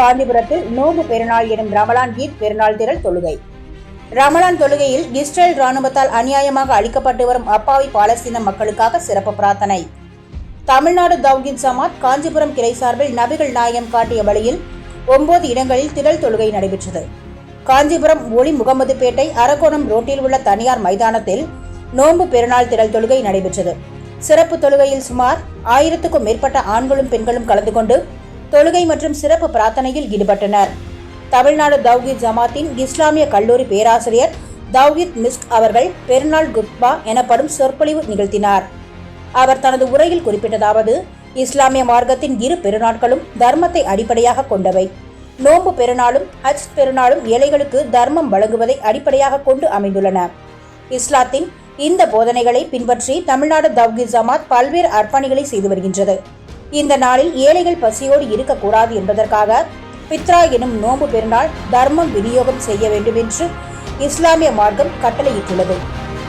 காந்திபுரத்தில் நோம்பு பெருநாள் எனும் ரமலான் ஈத் பெருநாள் திரள் தொழுகை. ரமலான் தொழுகையில் இஸ்ரேல் ராணுவத்தால் அநியாயமாக அளிக்கப்பட்டு வரும் அப்பாவி பாலஸ்தீன மக்களுக்காக சிறப்பு பிரார்த்தனை. தமிழ்நாடு தௌகின் சமாத் காஞ்சிபுரம் கிளை சார்பில் நபிகள் நாயகம் காட்டிய வழியில் ஒன்பது இடங்களில் திரள் தொழுகை நடைபெற்றது. காஞ்சிபுரம் ஒளி முகமதுபேட்டை அரக்கோணம் ரோட்டில் உள்ள தனியார் மைதானத்தில் நோன்பு பெருநாள் திரள் தொழுகை நடைபெற்றது. சிறப்பு தொழுகையில் சுமார் ஆயிரத்துக்கும் மேற்பட்ட ஆண்களும் பெண்களும் கலந்து கொண்டு தொழுகை மற்றும் சிறப்பு பிரார்த்தனையில் ஈடுபட்டனர். தமிழ்நாடு தௌஹித் ஜமாத்தின் இஸ்லாமிய கல்லூரி பேராசிரியர் தௌஹித் மிஸ்க் அவர்கள் பெருநாள் குத்பா எனப்படும் சொற்பொழிவு நிகழ்த்தினார். அவர் தனது உரையில் குறிப்பிட்டதாவது இஸ்லாமிய மார்க்கத்தின் இரு பெருநாட்களும் தர்மத்தை அடிப்படையாக கொண்டவை. நோன்பு பெருநாளும் ஹஜ் பெருநாளும் ஏழைகளுக்கு தர்மம் வழங்குவதை அடிப்படையாக கொண்டு அமைந்துள்ளன. இஸ்லாத்தின் இந்த போதனைகளை பின்பற்றி தமிழ்நாடு தவ்கி ஜமாத் பல்வேறு அர்ப்பணிகளை செய்து வருகின்றது. இந்த நாளில் ஏழைகள் பசியோடு இருக்கக்கூடாது என்பதற்காக பித்ரா எனும் நோன்பு பெருநாள் தர்மம் விநியோகம் செய்ய வேண்டும் என்று இஸ்லாமிய மார்க்கம் கட்டளையிட்டுள்ளது.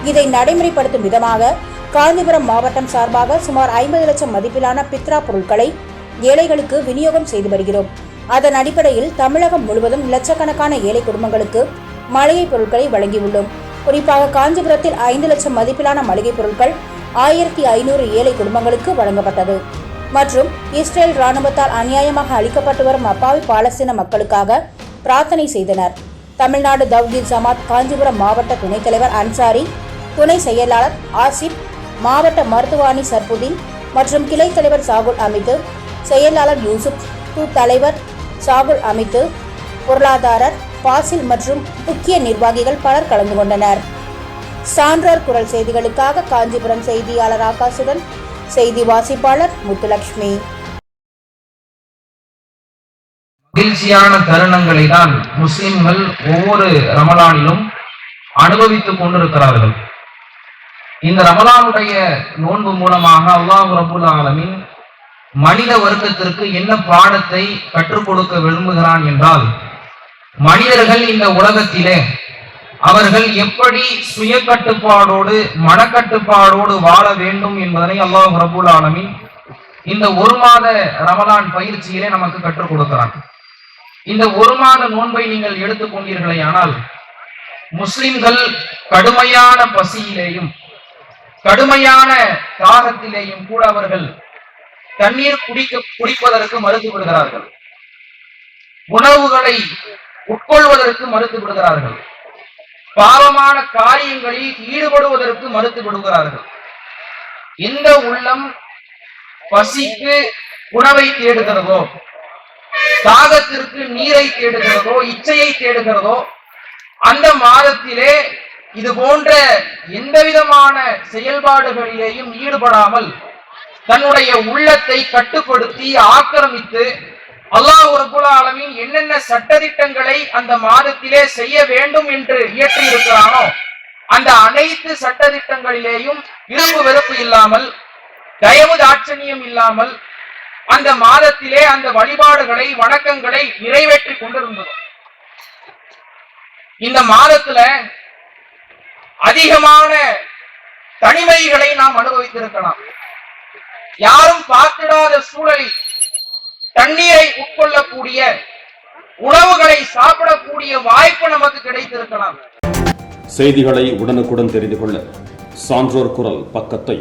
இதை நடைமுறைப்படுத்தும் விதமாக காஞ்சிபுரம் மாவட்டம் சார்பாக சுமார் ஐம்பது லட்சம் மதிப்பிலான பித்ரா பொருட்களை ஏழைகளுக்கு விநியோகம் செய்து வருகிறோம். அதன் அடிப்படையில் தமிழகம் முழுவதும் லட்சக்கணக்கான ஏழை குடும்பங்களுக்கு மளிகை பொருட்களை வழங்கியுள்ளோம். குறிப்பாக காஞ்சிபுரத்தில் ஐந்து லட்சம் மதிப்பிலான மளிகை பொருட்கள் ஆயிரத்தி ஐநூறு ஏழை குடும்பங்களுக்கு வழங்கப்பட்டது. மற்றும் இஸ்ரேல் ராணுவத்தால் அநியாயமாக அளிக்கப்பட்டு வரும் அப்பாவி பாலஸ்தீன மக்களுக்காக பிரார்த்தனை செய்தனர். தமிழ்நாடு தவ்கீத் ஜமாத் காஞ்சிபுரம் மாவட்ட துணைத் தலைவர் அன்சாரி துணை செயலாளர் ஆசிப் மாவட்ட மருத்துவாணி சர்புதீன் மற்றும் கிளை தலைவர் சாகுல் அமித்து செயலாளர் யூசுப் து தலைவர் சாகுல் அமித்து பொருளாதாரர் பாசில் மற்றும் முக்கிய நிர்வாகிகள் பலர் கலந்து கொண்டனர். சான்றோர் குரல் செய்திகளுக்காக காஞ்சிபுரம் செய்தியாளர் ஆகாசுடன் செய்தி வாசிப்பாளர் முத்துலட்சுமி. மகிழ்ச்சியான தருணங்களை தான் முஸ்லிம்கள் ஒவ்வொரு ரமலானிலும் அனுபவித்துக் கொண்டிருக்கிறார்கள். இந்த ரமலானுடைய நோன்பு மூலமாக அல்லாஹ் ரபுல் ஆலமின் மனித வர்க்கத்திற்கு என்ன பாடத்தை கற்றுக் கொடுக்க விரும்புகிறான் என்றால் மனிதர்கள் இந்த உலகத்திலே அவர்கள் எப்படி சுய கட்டுப்பாடோடு மனக்கட்டுப்பாடோடு வாழ வேண்டும் என்பதனை அல்லாஹ் ரபுல் ஆலமின் இந்த ஒரு மாத ரமலான் பயிற்சியிலே நமக்கு கற்றுக் கொடுக்கிறான். இந்த ஒரு மாத நோன்பை நீங்கள் எடுத்துக்கொண்டீர்களே ஆனால் முஸ்லிம்கள் கடுமையான பசியிலேயும் கடுமையான தாகத்திலேயும் கூட அவர்கள் தண்ணீர் குடிக்க குடிப்பதற்கு மறுத்து விடுகிறார்கள். உணவுகளை உட்கொள்வதற்கு மறுத்து விடுகிறார்கள். பாவமான காரியங்களில் ஈடுபடுவதற்கு மறுத்து விடுகிறார்கள். இந்த உள்ளம் பசிக்கு உணவை தேடுகிறதோ தாகத்திற்கு நீரை தேடுகிறதோ இச்சையை தேடுகிறதோ அந்த மாதத்திலே இது போன்ற எந்த விதமான செயல்பாடுகளிலேயும் ஈடுபடாமல் தன்னுடைய உள்ளத்தை கட்டுப்படுத்தி ஆக்கிரமித்து அல்லாஹ் ரபுல் ஆலமின் என்னென்ன சட்டதிட்டங்களை அந்த மாதத்திலே செய்ய வேண்டும் என்று இயற்றி இருக்கிறானோ அந்த அனைத்து சட்டதிட்டங்களிலேயும் விருப்பு வெறுப்பு இல்லாமல் தயவு தாட்சணியம் இல்லாமல் அந்த மாதத்திலே அந்த வழிபாடுகளை வணக்கங்களை நிறைவேற்றி கொண்டிருந்தது. இந்த மாதத்துல அதிகமான தனிமைகளை நாம் அனுபவித்திருக்கலாம். யாரும் பார்த்திடாத சூழலில் தண்ணீரை உட்கொள்ளக்கூடிய உணவுகளை சாப்பிடக்கூடிய வாய்ப்பு நமக்கு கிடைத்திருக்கலாம். செய்திகளை உடனுக்குடன் தெரிந்து கொள்ள சான்றோர் குரல் பக்கத்தை